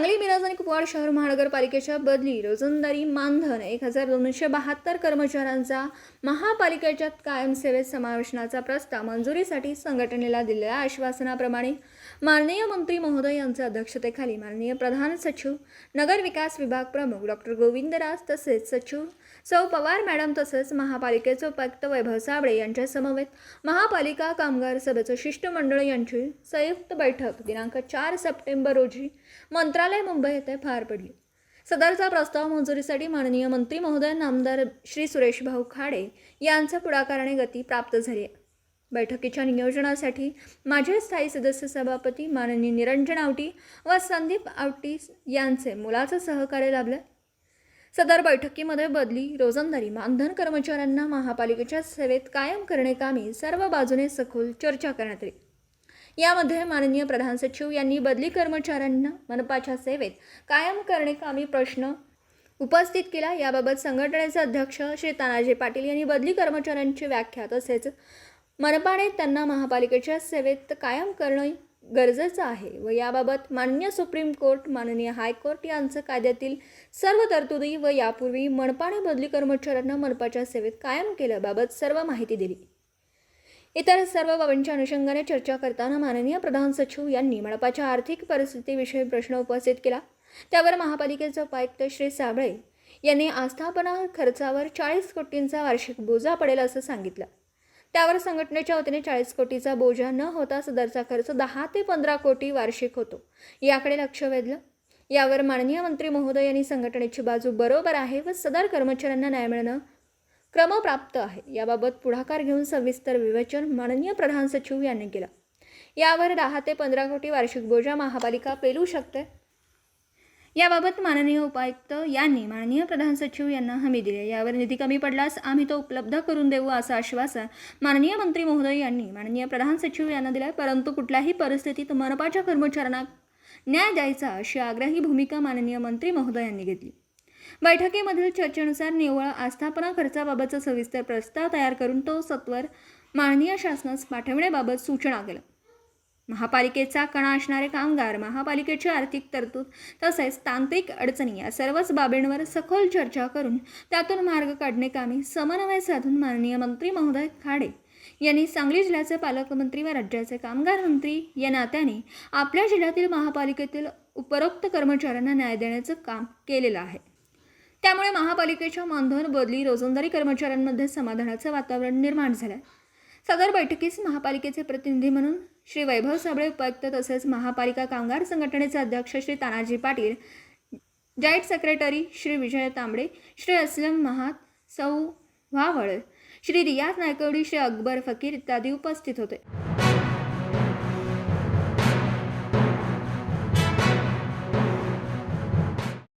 सांगली मिरज आणि कुपवाड शहर महानगरपालिकेच्या बदली रोजंदारी मानधन एक हजार दोनशे बहात्तर कर्मचाऱ्यांचा महापालिकेच्या कायमसेवेत समावेशनाचा प्रस्ताव मंजुरीसाठी संघटनेला दिलेल्या आश्वासनाप्रमाणे माननीय मंत्री महोदय यांच्या अध्यक्षतेखाली माननीय प्रधान सचिव नगर विकास विभाग प्रमुख डॉक्टर गोविंदराज तसेच सचिव सौ पवार मॅडम तसेच महापालिकेचे उपायुक्त वैभव साबळे यांच्या समवेत महापालिका कामगार सभेचं शिष्टमंडळ यांची संयुक्त बैठक दिनांक चार सप्टेंबर रोजी मंत्रालय मुंबई येथे पार पडली. सदरचा प्रस्ताव मंजुरीसाठी माननीय मंत्री महोदय नामदार श्री सुरेश भाऊ खाडे यांच्या पुढाकाराने गती प्राप्त झाली आहे. बैठकीच्या नियोजनासाठी माझे स्थायी सदस्य सभापती माननीय निरंजन आवटी व संदीप आवटी यांचे मुलाचं सहकार्य लाभलं. सदर बैठकीमध्ये बदली रोजंदारी मानधन कर्मचाऱ्यांना महापालिकेच्या सेवेत कायम करणे कामी सर्व बाजूने सखोल चर्चा करण्यात आली. यामध्ये माननीय प्रधान सचिव यांनी बदली कर्मचाऱ्यांना मनपाच्या सेवेत कायम करणे कामी प्रश्न उपस्थित केला. याबाबत संघटनेचे अध्यक्ष श्री तानाजी पाटील यांनी बदली कर्मचाऱ्यांची व्याख्या तसेच मनपाने त्यांना महापालिकेच्या सेवेत कायम करणं गरजेचं आहे व याबाबत माननीय सुप्रीम कोर्ट माननीय हायकोर्ट यांचं कायद्यातील सर्व तरतुदी व यापूर्वी मनपाने बदली कर्मचाऱ्यांना मनपाच्या सेवेत कायम केल्याबाबत सर्व माहिती दिली. इतर सर्व बाबींच्या अनुषंगाने चर्चा करताना माननीय प्रधान सचिव यांनी मनपाच्या आर्थिक परिस्थितीविषयी प्रश्न उपस्थित केला. त्यावर महापालिकेचे उपायुक्त श्री साबळे यांनी आस्थापना खर्चावर चाळीस कोटींचा वार्षिक बोजा पडेल असं सांगितलं. त्यावर संघटनेच्या वतीने चाळीस कोटीचा बोजा न होता सदरचा खर्च दहा ते पंधरा कोटी वार्षिक होतो. याकडे लक्ष वेधलं. यावर माननीय मंत्री महोदय यांनी संघटनेची बाजू बरोबर आहे व सदर कर्मचाऱ्यांना न्याय मिळणं क्रमप्राप्त आहे. याबाबत पुढाकार घेऊन सविस्तर विवेचन माननीय प्रधान सचिव यांनी केलं. यावर दहा ते पंधरा कोटी वार्षिक बोजा महापालिका पेलू शकते. याबाबत माननीय उपायुक्त यांनी माननीय प्रधान सचिव यांना हमी दिली. यावर निधी कमी पडल्यास आम्ही तो उपलब्ध करून देऊ असं आश्वासन माननीय मंत्री महोदय यांनी माननीय प्रधान सचिव यांना दिलं परंतु कुठल्याही परिस्थितीत मनपाच्या कर्मचाऱ्यांना न्याय द्यायचा अशी आग्रही भूमिका माननीय मंत्री महोदयांनी घेतली. बैठकीमधील चर्चेनुसार निव्वळ आस्थापना खर्चाबाबतचा सविस्तर प्रस्ताव तयार करून तो सत्वर माननीय शासनास पाठवण्याबाबत सूचना केलं महापालिकेचा कणा असणारे कामगार महापालिकेची आर्थिक तरतूद तसेच तांत्रिक अडचणी या सर्वच बाबींवर सखोल चर्चा करून त्यातून मार्ग काढणे कामी समन्वय साधून माननीय मंत्री महोदय खाडे यांनी सांगली जिल्ह्याचे पालकमंत्री व राज्याचे कामगार मंत्री या नात्याने आपल्या जिल्ह्यातील महापालिकेतील उपरोक्त कर्मचाऱ्यांना न्याय देण्याचं काम केलेलं आहे. त्यामुळे महापालिकेच्या मानधन बदली रोजंदारी कर्मचाऱ्यांमध्ये समाधानाचं वातावरण निर्माण झालं सदर बैठकीस महापालिकेचे प्रतिनिधी म्हणून श्री वैभव साबळे उपायुक्त तसेच महापालिका कामगार संघटनेचे अध्यक्ष श्री तानाजी पाटील जॉईंट सेक्रेटरी श्री विजय तांबडे श्री असलम महात सौ व्हावळ श्री रियाज नायकवडी श्री अकबर फकीर इत्यादी उपस्थित होते.